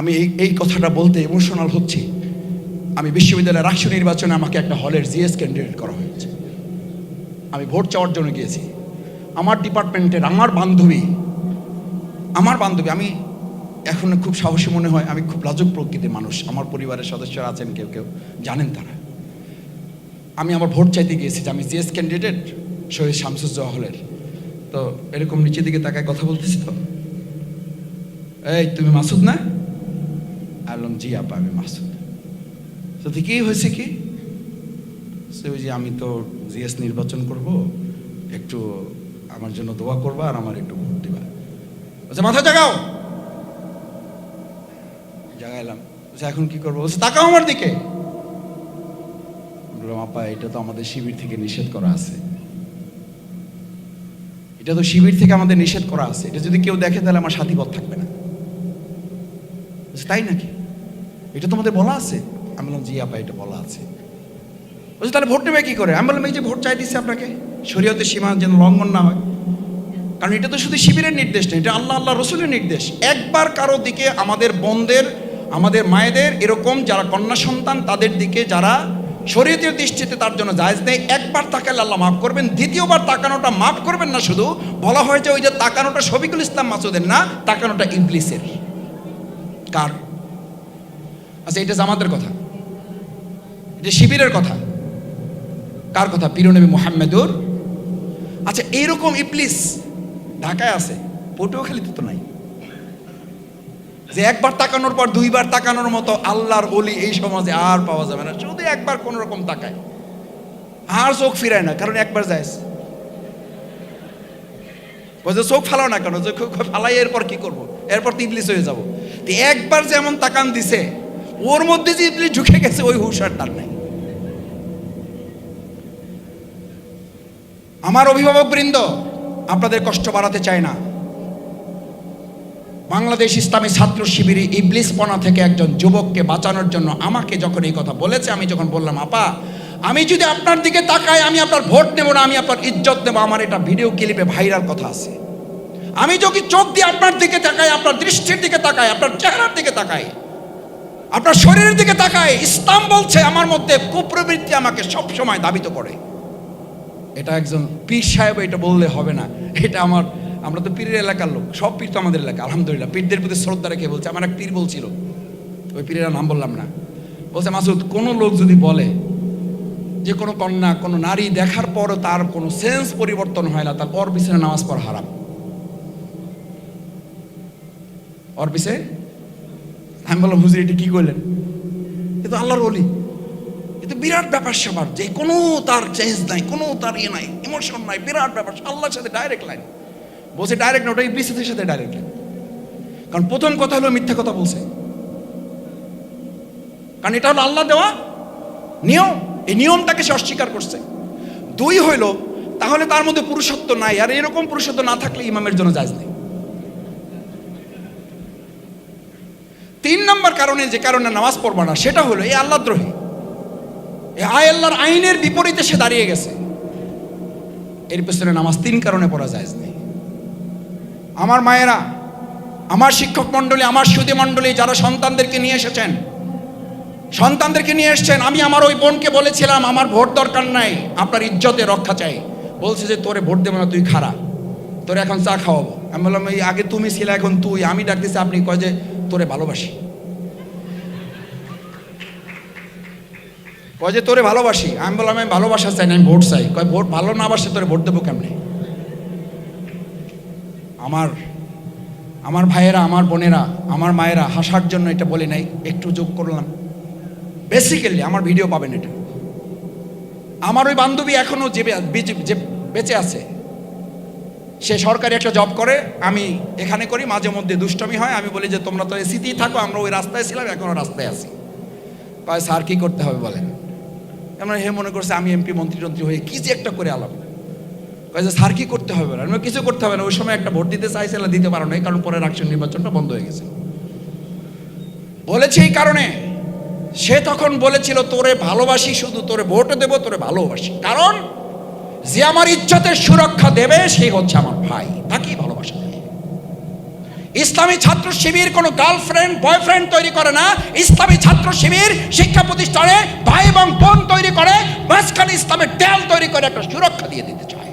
আমি এই এই কথাটা বলতে ইমোশনাল হচ্ছি। আমি বিশ্ববিদ্যালয়ের রাষ্ট্র নির্বাচনে আমাকে একটা হলের জিএস ক্যান্ডিডেট করা হয়েছে। আমি ভোট চাওয়ার জন্য গিয়েছি। আমার ডিপার্টমেন্টের আমার বান্ধবী আমার বান্ধবী, আমি এখন খুব সাহসী মনে হয়, আমি খুব লাজুক প্রকৃতির মানুষ। আমার পরিবারের সদস্যরা আছেন কেউ কেউ, জানেন তারা। আমি আমার ভোট চাইতে গিয়েছি যে আমি জিএস ক্যান্ডিডেট শহীদ শামসুজ্জোহা হলের। তো এরকম নিচের দিকে তাকায় কথা বলতেছি তো? এই, তুমি মাসুদ না? আলম জি আপা, আমি মাসুদ। তো কি হয়েছে কি? সে ওই যে আমি তো জিএস নির্বাচন করব, একটু আমার জন্য দোয়া করবা আর আমার একটু ভোট দিবা। বলছে, মাথা জাগাও। জাগাইলাম। বলছে, এখন কি করব? বলছে, তাকাও আমার দিকে। বললাম, আপা, এটা তো আমাদের শিবির থেকে নিষেধ করা আছে। এটা তো শিবির থেকে আমাদের নিষেধ করা আছে। এটা যদি কেউ দেখে, তাহলে আমার সাথী পথ থাকবে না। তাই নাকি? এটা তোমাদের বলা আছে? আমি বললাম, জি আপা এটা বলা আছে। বলছে, তাহলে ভোট নেবে কি করে? আমি বললাম, এই যে ভোট চাই দিচ্ছে আপনাকে, শরীয়তের সীমা যেন লঙ্ঘন না হয়। কারণ এটা তো শুধু শিবিরের নির্দেশ না, এটা আল্লাহ আল্লাহ রসুলের নির্দেশ। একবার কারও দিকে আমাদের বোনদের, আমাদের মায়েদের এরকম যারা কন্যা সন্তান, তাদের দিকে যারা শরীয়তের দৃষ্টিতে তার জন্য জায়েজ নেই, একবার তাকালে আল্লাহ মাফ করবেন, দ্বিতীয়বার তাকানোটা মাফ করবেন না শুধু, বলা হয় যে ওই যে তাকানোটা শফিকুল ইসলাম মাসুদের না, তাকানোটা ইবলিসের। কার? আচ্ছা এটা জামাতের কথা। এটা শিবিরের কথা। কার কথা? পিরনবী মোহাম্মদুর? আচ্ছা এইরকম ইবলিস ঢাকায় আছে পটুয়াখালীতে তো নাই। যে একবার তাকানোর পর দুইবার তাকানোর মতো আল্লাহর অলি এই সমাজে আর পাওয়া যাবে না। শুধু একবার কোন রকম তাকায়। আর চোখ ফিরায় না, কারণ একবার যায়। বলছে, চোখ ফালাও না কেন? চোখ ফালাই, এরপর কি করব? এরপর তো ইবলিস হয়ে যাব। একবার যেমন তাকান দিছে, ওর মধ্যে যে ইবলিস ঢুকে গেছে, ওই হুশার তার নাই। আমার অভিভাবক বৃন্দ, আপনাদের কষ্ট বাড়াতে চায় না। বাংলাদেশ ইসলামী ছাত্র শিবিরে ইবলিস পনা থেকে একজন যুবককে বাঁচানোর জন্য আমাকে যখন এই কথা বলেছে, আমি যখন বললাম, আপা, আমি যদি আপনার দিকে তাকাই, আমি আপনার ভোট নেব না, আমি আপনার ইজ্জত নেব। আমার এটা ভিডিও ক্লিপে ভাইরাল কথা আছে। আমি যদি চোখ দিয়ে আপনার দিকে তাকাই, আপনার দৃষ্টির দিকে তাকাই, আপনার চেহারার দিকে তাকাই, আপনার শরীরের দিকে তাকাই, ইসলাম বলছে আমার মধ্যে কুপ্রবৃত্তি আমাকে সব সময় দাবিত করে। এটা একজন পীর সাহেব এটা বললে হবে না। এটা আমার, আমরা তো পীরের এলাকার লোক, সব পীর তো আমাদের এলাকা, আলহামদুলিল্লাহ। পীরদের প্রতি শ্রদ্ধা রেখে বলছে, আমার এক পীর বলছিল, ওই পীরের নাম বললাম না। বলছে, মাসুদ, কোনো লোক যদি বলে যে কোনো কন্যা, কোনো নারী দেখার পরও তার কোনো সেন্স পরিবর্তন হয় না, তার পর পিছনে নামাজ পড়া হারাম। ওর পিছে আমি বললাম, হুজুর, এটা কি করলেন এ তো আল্লাহর বলি এ তো বিরাট ব্যাপার সবার যে কোনো তার চেঞ্জ নাই, কোনো তার ইয়ে নাই ইমোশন নাই, বিরাট ব্যাপার, আল্লাহর সাথে ডাইরেক্ট লাইন বলছে ডাইরেক্ট না, ওটা ইবলিসের সাথে ডাইরেক্ট লাইন কারণ প্রথম কথা হলো মিথ্যা কথা বলছে। কারণ এটা হলো আল্লাহ দেওয়া নিয়ম। এই নিয়মটাকে সে অস্বীকার করছে। দুই হইল, তাহলে তার মধ্যে পুরুষত্ব নাই, আর এরকম পুরুষত্ব না থাকলে ইমামের জন্য জায়জ নেই। তিন নম্বর কারণে যে কারণে নামাজ পড়বা না, সেটা হলো এই আল্লাহদ্রোহী এই আয় আল্লাহর আইনের বিপরীতে সে দাঁড়িয়ে গেছে। এর পেছনে নামাজ তিন কারণে পড়া যায় নেই। আমার মায়েরা, আমার শিক্ষক মণ্ডলী, আমার সুদী মণ্ডলী যারা সন্তানদেরকে নিয়ে এসেছেন, সন্তানদেরকে নিয়ে এসেছেন, আমি আমার ওই বোনকে বলেছিলাম, আমার ভোট দরকার নাই, আপনার ইজ্জতে রক্ষা চাই। বলছে যে, তোরে ভোট দেবো না, তুই খারাপ তোরে এখন চা খাওয়াবো। আমি বললাম, এই আগে তুমি ছিলে, এখন তুই। আমি ডাকতেছি, আপনি কয় যে তোরে ভালোবাসি। কয় যে তোরে ভালোবাসি? আমি বললাম, আমি ভালোবাসা চাই না, আমি ভোট চাই। কয়, ভোট ভালো না বাসে তোরে ভোট দেবো কেমনে? আমার আমার ভাইয়েরা, আমার বোনেরা, আমার মায়েরা হাসার জন্য এটা বলে নাই, একটু যোগ করলাম। বেসিক্যালি আমার ভিডিও পাবেন এটা। আমার ওই বান্ধবী বেঁচে- যে বেঁচে আছে সে সরকারি একটা জব করে, আমি এখানে করি, মাঝে মধ্যে দুষ্টমি হয়, আমি বলি যে তোমরা তো এসিতেই থাকো, আমরা ওই রাস্তায় ছিলাম এখনও রাস্তায় আছি। কয়, স্যার, কি করতে হবে? বলেন। এমন হে, মনে করছে আমি এমপি মন্ত্রী টন্ত্রী হয়ে কি যে একটা করে আলাপ। কয় যে, স্যার, কি করতে হবে? না কিছু করতে হবে না, ওই সময় একটা ভোট দিতে চাইছে চাইছিল, দিতে পারো না কারণ পরে রাকশন নির্বাচনটা বন্ধ হয়ে গেছে। বলেছে, এই কারণে, সে তখন বলেছিল, তোরে ভালোবাসি শুধু, তোরে ভোটও দেবো, তোরে ভালোবাসি। কারণ যে আমার ইজ্জতের সুরক্ষা দেবে, সে হচ্ছে আমার ভাই। তাকেই ভালোবাসা ইসলামী ছাত্র শিবির কোনো গার্লফ্রেন্ড, বয়ফ্রেন্ড তৈরি করে না। ইসলামী ছাত্র শিবির শিক্ষা প্রতিষ্ঠানে ভাই এবং বোন তৈরি করে, মাঝখানে ইসলামের দেয়াল তৈরি করে একটা সুরক্ষা দিয়ে দিতে চায়।